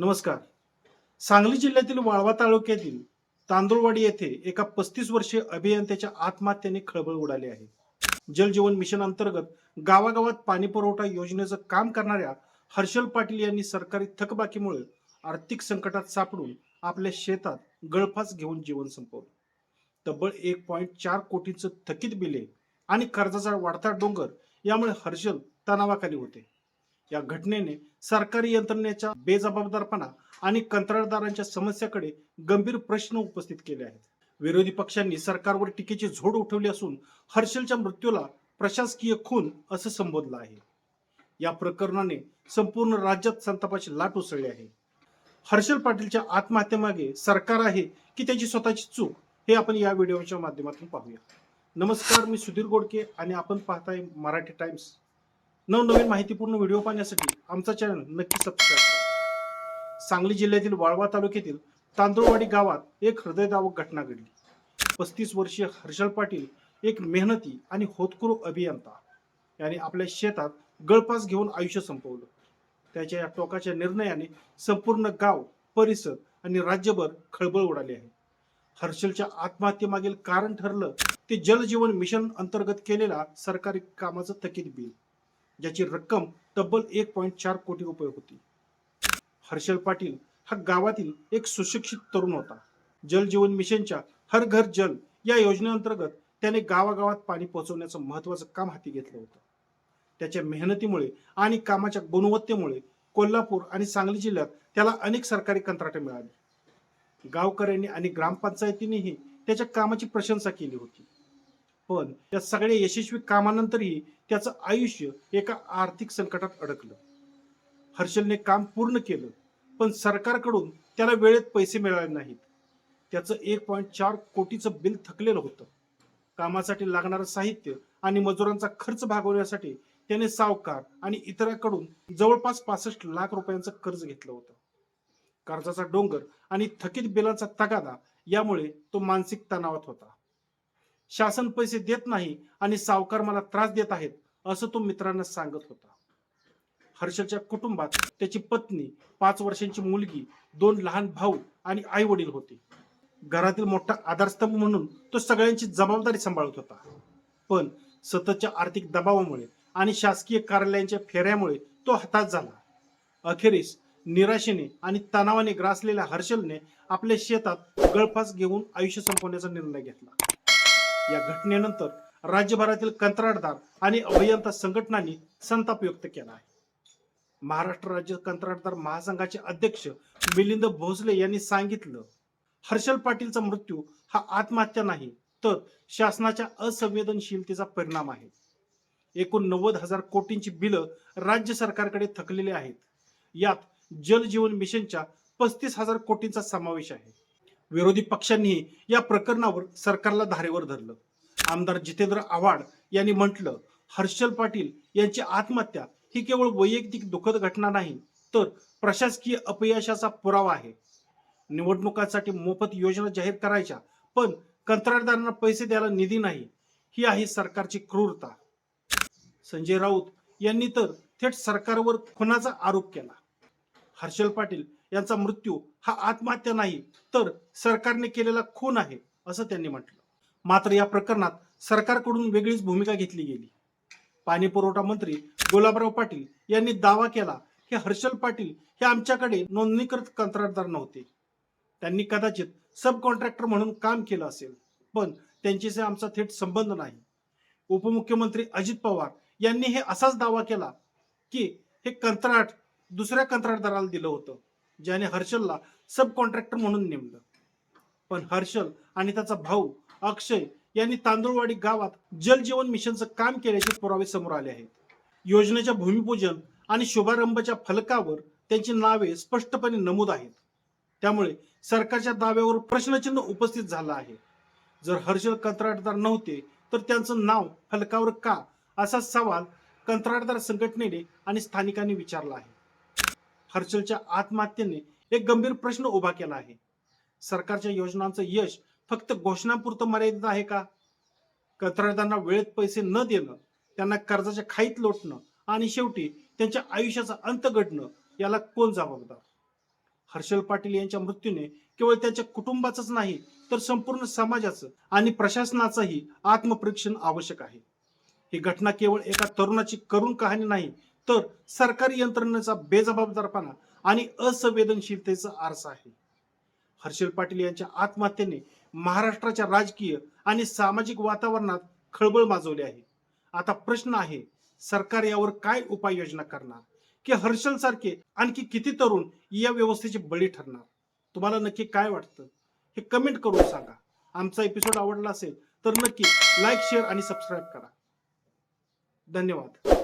नमस्कार. सांगली जिल्ह्यातील वाळवा तालुक्यातील तांदुळवाडी येथे एका पस्तीस वर्षीय अभियंत्याच्या आत्महत्येने खळबळ उडाली आहे. जलजीवन मिशन अंतर्गत गावागावात पाणी पुरवठा योजनेचं काम करणाऱ्या हर्षल पाटील यांनी सरकारी थकबाकीमुळे आर्थिक संकटात सापडून आपल्या शेतात गळफास घेऊन जीवन संपवलं. तब्बल एक पॉईंट चार कोटीचं थकीत बिले आणि कर्जाचा वाढता डोंगर यामुळे हर्षल तणावाखाली होते. या घटनेने सरकारी यंत्रणेच्या बेजबाबदारपणा आणि कंत्राटदारांच्या समस्याकडे गंभीर प्रश्न उपस्थित केले आहेत. विरोधी पक्षांनी सरकारवर टीकेची झोड उठवली असून हर्षलच्या मृत्यूला प्रशासकीय खून असं संबोधलं आहे. या प्रकरणाने संपूर्ण राज्यात संतापाची लाट उसळली आहे. हर्षल पाटीलच्या आत्महत्येमागे सरकार आहे की त्याची स्वतःची चूक हे आपण या व्हिडिओच्या माध्यमातून पाहूया. नमस्कार मी सुधीर गोडके आणि आपण पाहताय मराठी टाइम्स. नवनवीन माहितीपूर्ण व्हिडिओ पाहण्यासाठी आमचा चॅनल नक्की सबस्क्राईब करा. सांगली जिल्ह्यातील वाळवा तालुक्यातील तांदूळवाडी गावात एक हृदयदावक घटना घडली. पस्तीस वर्षीय हर्षल पाटील एक मेहनती आणि होतकुरू अभियंता. याने आपल्या शेतात गळपास घेऊन आयुष्य संपवलं. त्याच्या या टोकाच्या निर्णयाने संपूर्ण गाव परिसर आणि राज्यभर खळबळ उडाली आहे. हर्षलच्या आत्महत्येमागील कारण ठरलं ते जलजीवन मिशन अंतर्गत केलेला सरकारी कामाचं थकीत बिल. ज्याची रक्कम तब्बल एक पॉईंट चार कोटी रुपये होती. हर्षल पाटील हा गावातील एक सुशिक्षित तरुण होता. जल जीवन मिशनच्या हर घर जल या योजनेअंतर्गत त्याने गावागावात पाणी पोहोचवण्याचं महत्वाचं काम हाती घेतलं होतं. त्याच्या मेहनतीमुळे आणि कामाच्या गुणवत्तेमुळे कोल्हापूर आणि सांगली जिल्ह्यात त्याला अनेक सरकारी कंत्राटे मिळाली. गावकऱ्यांनी आणि ग्रामपंचायतीनेही त्याच्या कामाची प्रशंसा केली होती. पण या सगळ्या यशस्वी कामानंतरही त्याचं आयुष्य एका आर्थिक संकटात अडकलं. हर्षलने काम पूर्ण केलं पण सरकारकडून त्याला वेळेत पैसे मिळाले नाहीत. त्याचं एक पॉईंट चार कोटीचं बिल थकलेलं होतं. कामासाठी लागणारं साहित्य आणि मजुरांचा खर्च भागवण्यासाठी त्याने सावकार आणि इतरांकडून जवळपास पासष्ट लाख रुपयांचं कर्ज घेतलं होतं. कर्जाचा डोंगर आणि थकीत बिलांचा तगादा यामुळे तो मानसिक तणावात होता. शासन पैसे देत नाही आणि सावकार मला त्रास देत आहेत असं तो मित्रांना सांगत होता. हर्षलच्या कुटुंबात त्याची पत्नी पाच वर्षांची मुलगी दोन लहान भाऊ आणि आई वडील होते. घरातील मोठा आधारस्तंभ म्हणून तो सगळ्यांची जबाबदारी सांभाळत होता. पण सततच्या आर्थिक दबावामुळे आणि शासकीय कार्यालयांच्या फेऱ्यामुळे तो हताश झाला. अखेरीस निराशेने आणि तणावाने ग्रासलेल्या हर्षलने आपल्या शेतात गळफास घेऊन आयुष्य संपवण्याचा निर्णय घेतला. या घटनेनंतर राज्यभरातील कंत्राटदार आणि अभियंता संघटनांनी संताप व्यक्त केला आहे. महाराष्ट्र राज्य कंत्राटदार महासंघाचे अध्यक्ष मिलिंद भोसले यांनी सांगितलं हर्षल पाटीलचा मृत्यू हा आत्महत्या नाही तर शासनाच्या असंवेदनशीलतेचा परिणाम आहे. एकूण नव्वद हजार कोटींची बिलं राज्य सरकारकडे थकलेली आहेत. यात जल जीवन मिशनच्या पस्तीस हजार कोटींचा समावेश आहे. विरोधी पक्षांनी या प्रकरणावर सरकारला धारेवर धरलं. आमदार जितेंद्र आव्हाड यांनी म्हटलं हर्षल पाटील यांची आत्महत्या ही केवळ वैयक्तिक दुःखद घटना नाही तर प्रशासकीय अपयशाचा पुरावा आहे. निवडणुकांसाठी मोफत योजना जाहीर करायच्या पण कंत्राटदारांना पैसे द्यायला निधी नाही ही आहे सरकारची क्रूरता. संजय राऊत यांनी तर थेट सरकारवर खुनाचा आरोप केला. हर्षल पाटील यांचा मृत्यू हा आत्महत्या नाही तर सरकारने केलेला खून आहे असं त्यांनी म्हटलं. मात्र या प्रकरणात सरकारकडून वेगळीच भूमिका घेतली गेली. पाणी पुरवठा मंत्री गुलाबराव पाटील यांनी दावा केला की हर्षल पाटील हे आमच्याकडे नोंदणीकृत कंत्राटदार नव्हते. त्यांनी कदाचित सब कॉन्ट्रॅक्टर म्हणून काम केलं असेल पण त्यांच्याशी आमचा थेट संबंध नाही. उपमुख्यमंत्री अजित पवार यांनी हे असाच दावा केला की हे कंत्राट दुसऱ्या कंत्राटदाराला दिलं होतं. ज्याने हर्षलला सब कॉन्ट्रॅक्टर म्हणून नेमलं. पण हर्षल आणि त्याचा भाऊ अक्षय यांनी तांदूळवाडी गावात जल जीवन मिशनचं काम केल्याचे पुरावे समोर आले आहेत. योजनेच्या भूमिपूजन आणि शुभारंभाच्या फलकावर त्यांची नावे स्पष्टपणे नमूद आहेत. त्यामुळे सरकारच्या दाव्यावर प्रश्नचिन्ह उपस्थित झालं आहे. जर हर्षल कंत्राटदार नव्हते तर त्यांचं नाव फलकावर का? असा सवाल कंत्राटदार संघटनेने आणि स्थानिकांनी विचारला आहे. हर्षलच्या आत्महत्येने एक गंभीर प्रश्न उभा केला आहे. सरकारच्या योजनांचं यश फक्त घोषणापुरतं मर्यादित आहे का? कंत्राटदारांना वेळेत पैसे न देणं त्यांना कर्जाच्या खाईत लोटणं आणि शेवटी त्यांच्या आयुष्याचा अंत घडणं याला कोण जबाबदार? हर्षल पाटील यांच्या मृत्यूने केवळ त्यांच्या कुटुंबाचंच नाही तर संपूर्ण समाजाचं आणि प्रशासनाचंही आत्मपरीक्षण आवश्यक आहे. ही घटना केवळ एका तरुणाची करुण कहाणी नाही तर सरकारी यंत्रणेचा बेजबाबदारपणा आणि असंवेदनशीलतेचा आरसा आहे. हर्षल पाटील यांच्या आत्महत्येने महाराष्ट्राच्या राजकीय आणि सामाजिक वातावरणात खळबळ माजवली आहे. आता प्रश्न आहे सरकार यावर काय उपाययोजना करणार? की हर्षल सारखे आणखी किती तरुण या व्यवस्थेचे बळी ठरणार? तुम्हाला नक्की काय वाटतं? हे कमेंट करून सांगा. आमचा एपिसोड आवडला असेल तर नक्की लाईक शेअर आणि सबस्क्राईब करा. धन्यवाद.